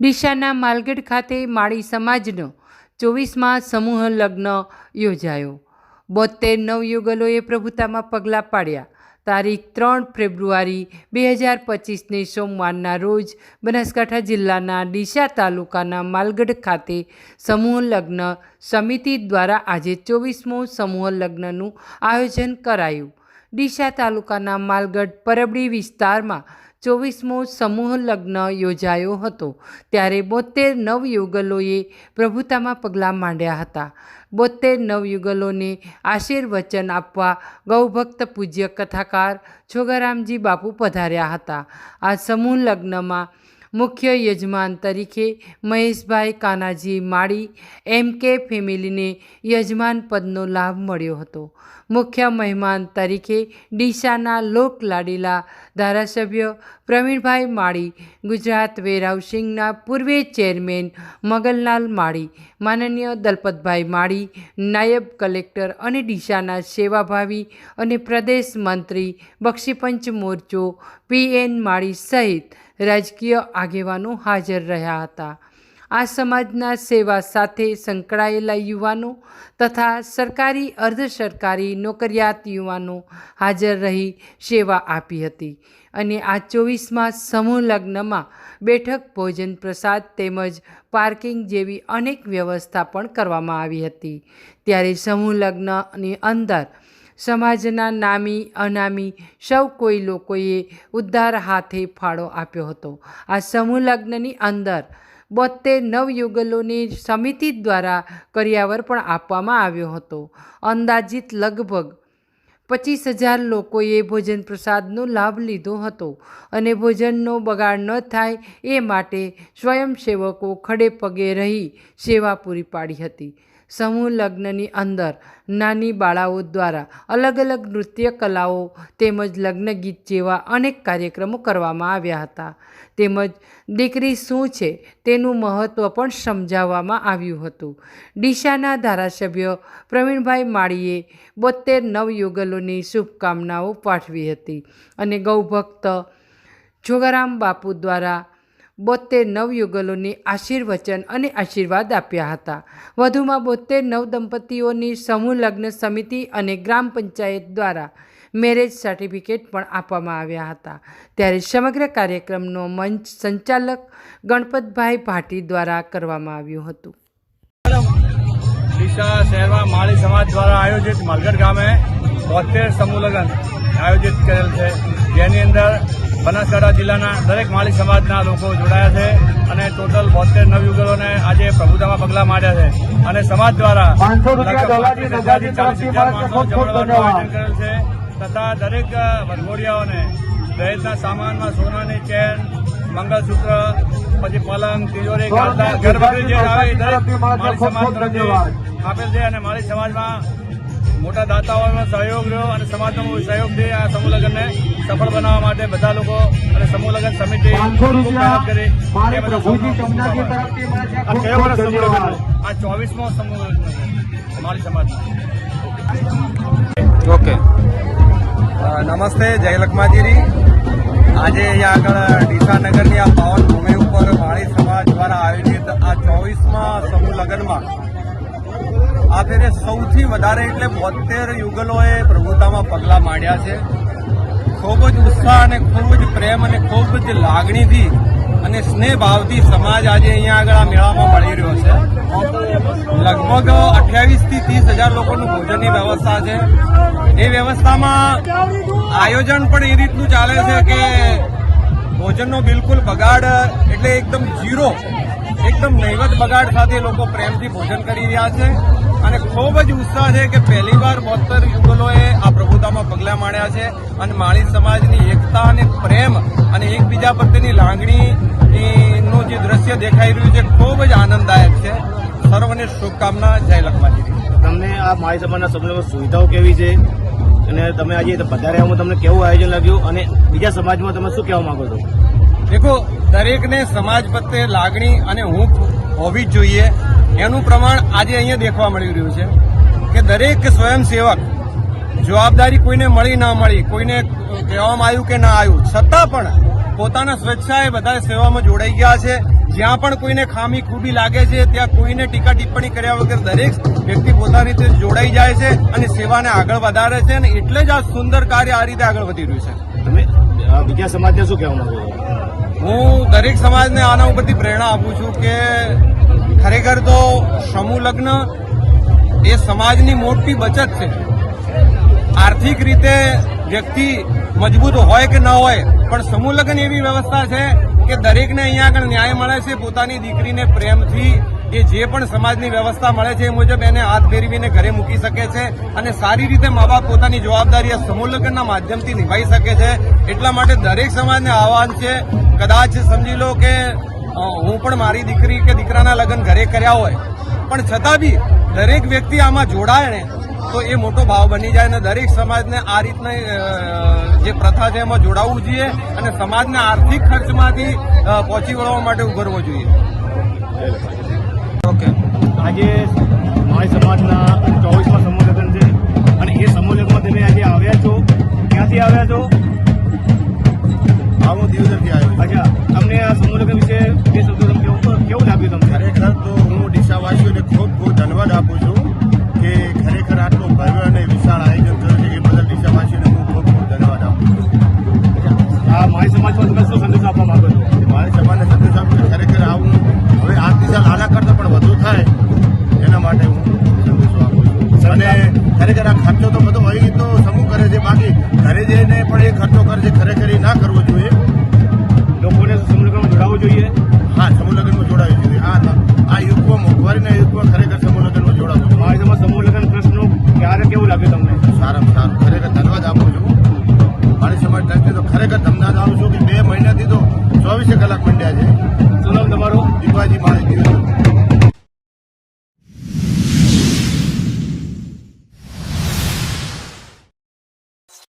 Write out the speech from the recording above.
ડીસાના માલગઢ ખાતે માળી સમાજનો ચોવીસમાં સમૂહ લગ્ન યોજાયો. બોતેર નવયુગલોએ પ્રભુતામાં પગલાં પાડ્યા. તારીખ ત્રણ ફેબ્રુઆરી બે હજાર પચીસને સોમવારના રોજ બનાસકાંઠા જિલ્લાના ડીસા તાલુકાના માલગઢ ખાતે સમૂહ લગ્ન સમિતિ દ્વારા આજે ચોવીસમો સમૂહ લગ્નનું આયોજન કરાયું. ડીસા તાલુકાના માલગઢ પરબડી વિસ્તારમાં ચોવીસમો સમૂહ લગ્ન યોજાયો હતો. ત્યારે બોતેર નવયુગલોએ પ્રભુતામાં પગલાં માંડ્યા હતા. બોતેર નવયુગલોને આશીર્વચન આપવા ગૌભક્ત પૂજ્ય કથાકાર છોગારામજી બાપુ પધાર્યા હતા. આ સમૂહ લગ્નમાં મુખ્ય યજમાન તરીકે મહેશભાઈ કાનાજી માળી એમ કે ફેમિલીને યજમાન પદનો લાભ મળ્યો હતો. મુખ્ય મહેમાન તરીકે ડીસાના લોકલાડીલા ધારાસભ્ય પ્રવીણભાઈ માળી, ગુજરાત વેરહાઉસિંગના પૂર્વે ચેરમેન મગનલાલ માળી, માનનીય દલપતભાઈ માળી, નાયબ કલેક્ટર અને ડીસાના સેવાભાવી અને પ્રદેશ મંત્રી બક્ષીપંચ મોરચો પી એન માળી સહિત રાજકીય આગેવાનો હાજર રહ્યા હતા. આ સમાજના સેવા સાથે સંકળાયેલા યુવાનો તથા સરકારી, અર્ધ સરકારી નોકરિયાત યુવાનો હાજર રહી સેવા આપી હતી અને આ ચોવીસમાં સમૂહ લગ્નમાં બેઠક, ભોજન પ્રસાદ તેમજ પાર્કિંગ જેવી અનેક વ્યવસ્થા પણ કરવામાં આવી હતી. ત્યારે સમૂહ લગ્નની અંદર સમાજના નામી, અનામી સૌ કોઈ લોકોએ ઉદ્ધાર હાથે ફાળો આપ્યો હતો. આ સમૂહ લગ્નની અંદર બોતેર નવયુગલોની સમિતિ દ્વારા કર્યાવર પણ આપવામાં આવ્યો હતો. અંદાજિત લગભગ પચીસ હજાર લોકોએ ભોજન પ્રસાદનો લાભ લીધો હતો અને ભોજનનો બગાડ ન થાય એ માટે સ્વયંસેવકો ખડે પગે રહી સેવા પૂરી પાડી હતી. સમૂહ લગ્નની અંદર નાની બાળાઓ દ્વારા અલગ અલગ નૃત્ય કલાઓ તેમજ લગ્ન ગીત જેવા અનેક કાર્યક્રમો કરવામાં આવ્યા હતા. તેમજ દીકરી શું છે તેનું મહત્ત્વ પણ સમજાવવામાં આવ્યું હતું. ડીસાના ધારાસભ્ય પ્રવીણભાઈ માળીએ બોતેર નવયુગલોની શુભકામનાઓ પાઠવી હતી અને ગૌભક્ત જોગારામ બાપુ દ્વારા બોતેર નવયુગલોને આશીર્વચન અને આશીર્વાદ આપ્યા હતા. વધુમાં બોતેર નવ દંપતીઓની સમૂહ લગ્ન સમિતિ અને ગ્રામ પંચાયત દ્વારા મેરેજ સર્ટિફિકેટ પણ આપવામાં આવ્યા હતા. ત્યારે સમગ્ર કાર્યક્રમનો મંચ સંચાલક ગણપતભાઈ ભાટી દ્વારા કરવામાં આવ્યું હતું. શહેરમાં માળી સમાજ દ્વારા આયોજિત માલગઢ ગામે બોતેર સમૂહ લગ્ન આયોજિત કરેલ છે. જેની અંદર બનાસકાંઠા જિલ્લાના દરેક માળી સમાજના લોકો જોડાયા છે અને ટોટલ બોતેર નવયુગલોને આજે પ્રભુતામાં પગલાં માંડ્યા છે અને સમાજ દ્વારા 500 રૂપિયા લગભગ ડોલારની 35 હજારથી નોંધાવી 40 હજાર તરફથી માણસો ખૂબ ખૂબ જમણવારનું ધન્યવાદ. આયોજન કરેલ છે તથા દરેક વરઘોડિયાઓને દહેજના સામાનમાં સોનાની ચેન મંગળસૂત્ર પછી પલંગ તિજોરી જે આવે દરેક માળી સમાજ તરફથી આપેલ છે અને માળી સમાજમાં મોટા દાતાઓનો સહયોગ રહ્યો અને સમાજનો સહયોગથી આ સમૂહ લગ્નને સફળ બનાવવા માટે બધા લોકો અને સમૂહ લગ્ન સમિતિ 500 ખૂબ મહેનત કરી. આ ખૂબ કયો ખૂબ વર્ષ સમૂહ લગ્ન. આ ચોવીસમો સમૂહ લગ્ન છે સમાજનો ઓકે. નમસ્તે જય લખમાજીરી. આજે અહીંયા આગળ ડીસાનગરની આ પાવન ભૂમિ ઉપર વાણી સમાજ દ્વારા આયોજિત આ ચોવીસમાં સમૂહ લગ્નમાં આ ફેરે સૌથી વધારે એટલે બોતેર યુગલોએ પ્રભુતામાં પગલાં માંડ્યા છે. ખૂબ જ ઉત્સાહ અને ખૂબ જ પ્રેમ અને ખૂબ જ લાગણીથી અને સ્નેહ ભાવથી સમાજ આજે અહીંયા આગળ આ મેળામાં મળી રહ્યો છે. લગભગ અઠ્યાવીસથી ત્રીસ હજાર લોકોનું ભોજનની વ્યવસ્થા છે. એ વ્યવસ્થામાં આયોજન પણ એ રીતનું ચાલે છે કે ભોજનનો બિલકુલ બગાડ એટલે એકદમ ઝીરો, એકદમ નૈવત બગાડ સાથે લોકો પ્રેમથી ભોજન કરી રહ્યા છે. અને ખૂબ જ ઉત્સાહ છે કે પહેલીવાર બોતેર યુગલોએ આ પ્રભુતામાં પગલાં માંડ્યા છે અને માળી સમાજની એકતા અને પ્રેમ અને એકબીજા પ્રત્યેની લાગણી નું જે દ્રશ્ય દેખાઈ રહ્યું છે ખૂબ જ આનંદદાયક છે. સર્વને શુભકામના જય લખમાજી. તમને આ માળી સમાજના સભ્યો સુવિધાઓ કેવી છે? અને તમે આજે પધાર્યામાં તમને કેવું આયોજન લાગ્યું? અને બીજા સમાજમાં તમે શું કહેવા માંગો છો? દેખો દરેકને સમાજ પ્રત્યે લાગણી અને હૂંફ હોવી જ જોઈએ. એનું પ્રમાણ આજે અહીંયા દેખવા મળી રહ્યું છે કે દરેક સ્વયંસેવક જવાબદારી કોઈને મળી ના મળી કોઈને કહેવામાં આવ્યું કે ના આવ્યું છતાં પણ પોતાના સ્વેચ્છાએ બધા સેવામાં જોડાઈ ગયા છે. જ્યાં પણ કોઈને ખામી ખૂબી લાગે છે ત્યાં કોઈને ટીકા ટિપ્પણી કર્યા વગર દરેક વ્યક્તિ પોતાની રીતે જોડાઈ જાય છે અને સેવાને આગળ વધારે છે અને એટલે જ આ સુંદર કાર્ય આ રીતે આગળ વધી રહ્યું છે. તમે બીજા સમાજને શું કહેવા માંગો હું દરેક સમાજને આના ઉપરથી પ્રેરણા આપું છું કે ખરેખર તો સમૂહ લગ્ન એ સમાજની મોટી બચત છે. આર્થિક રીતે વ્યક્તિ મજબૂત હોય કે ન હોય, પણ સમૂહ લગ્ન એવી વ્યવસ્થા છે કે દરેકને અહીંયા આગળ ન્યાય મળે છે, પોતાની દીકરીને પ્રેમથી એ જે પણ સમાજની વ્યવસ્થા મળે છે એ મુજબ એને હાથ ફેરવીને ઘરે મૂકી શકે છે અને સારી રીતે મા બાપ પોતાની જવાબદારી આ સમૂહ લગ્નના માધ્યમથી નિભાઈ શકે છે. એટલા માટે દરેક સમાજને આહવાન છે, કદાચ સમજી લો કે હું પણ મારી દીકરી કે દીકરાના લગ્ન ઘરે કર્યા હોય, પણ છતાં બી દરેક વ્યક્તિ આમાં જોડાય ને, તો એ મોટો ભાવ બની જાય અને દરેક સમાજને આ રીતના જે પ્રથા છે એમાં જોડાવવું જોઈએ અને સમાજના આર્થિક ખર્ચમાંથી પહોંચી વળવા માટે ઉભરવો જોઈએ. મારી તો ખરેખર તમને જાણું છું કે બે મહિનાથી તો ચોવીસે કલાક મંડ્યા છે. શું નામ તમારું? દીપાજી મારી